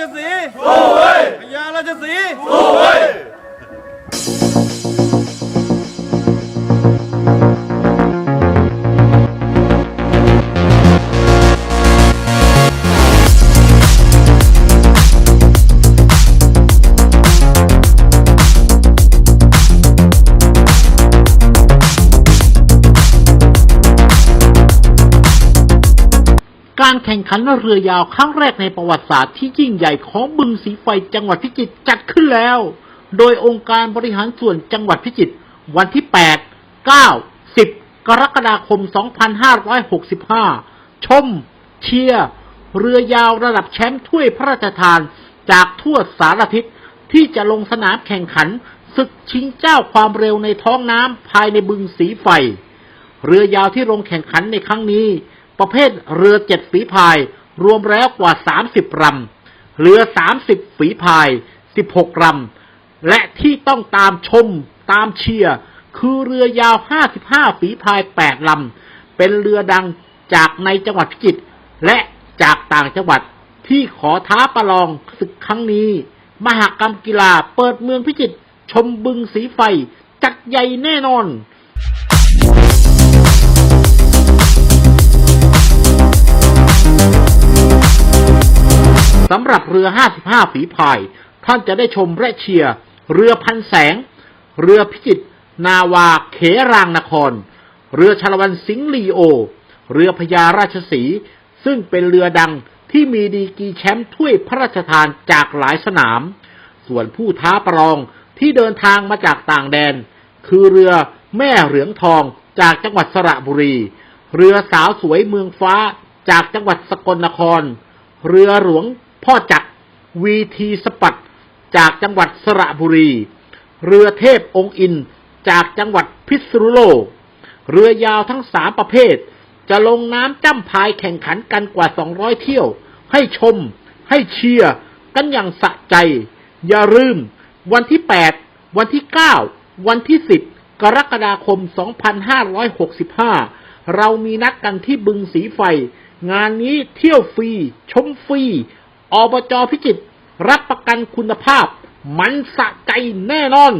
ชสีห์พญาราชสีห์ การแข่งขันเรือยาวครั้งแรกในประวัติศาสตร์ที่ยิ่งใหญ่ของบึงสีไฟจังหวัดพิจิตรจัดขึ้นแล้ว โดยองค์การบริหารส่วนจังหวัดพิจิตรวันที่ 8 9 10 กรกฎาคม 2565 ชม เชียร์เรือยาวระดับแชมป์ถ้วยพระราชทานจากทั่วสารทิศที่จะลงสนามแข่งขันศึกชิงเจ้าความเร็วในท้องน้ำภายในบึงสีไฟ เรือยาวที่ลงแข่งขันในครั้งนี้ ประเภทเรือเจ็ดฝีพาย รวมแล้วกว่า30ลำเรือ30ฝีพาย16ลำและที่ต้องตามชมตามเชียร์คือเรือยาว55ฝีพาย8ลำเป็นเรือดังจากในจังหวัดพิจิตรและจากต่างจังหวัดที่ขอท้าประลองศึกครั้งนี้ มหากรรมกีฬาเปิดเมืองพิจิตรชมบึงสีไฟ จัดใหญ่แน่นอน สำหรับเรือ 55 ฝีพาย ท่านจะได้ชมและเชียร์ เรือพันแสง เรือพิจิตรนาวาเขรางนคร เรือชาละวันสิงห์ลีโอ เรือพญาราชสี ซึ่งเป็นเรือดังที่มีดีกีแชมป์ถ้วยพระราชทานจากหลายสนาม ส่วนผู้ท้าประลองที่เดินทางมาจากต่างแดน คือเรือแม่เหลืองทองจากจังหวัดสระบุรี เรือสาวสวยเมืองฟ้าจากจังหวัดสกลนคร เรือหลวง พ่อจักรวีทีสปัดจากจังหวัดสระบุรี เรือเทพองค์อินจากจังหวัดพิษณุโลก เรือยาวทั้งสามประเภท จะลงน้ำจ้ำพายแข่งขันกันกว่า 200 เที่ยว ให้ชม ให้เชียร์กันอย่างสะใจ อย่าลืม วันที่ 8 วันที่ 9 วันที่ 10 กรกฎาคม 2565 เรามีนัดกันที่บึงสีไฟ งานนี้เที่ยวฟรี ชมฟรี อบจพิจิตรรับประกันคุณภาพ มันสะใจแน่นอน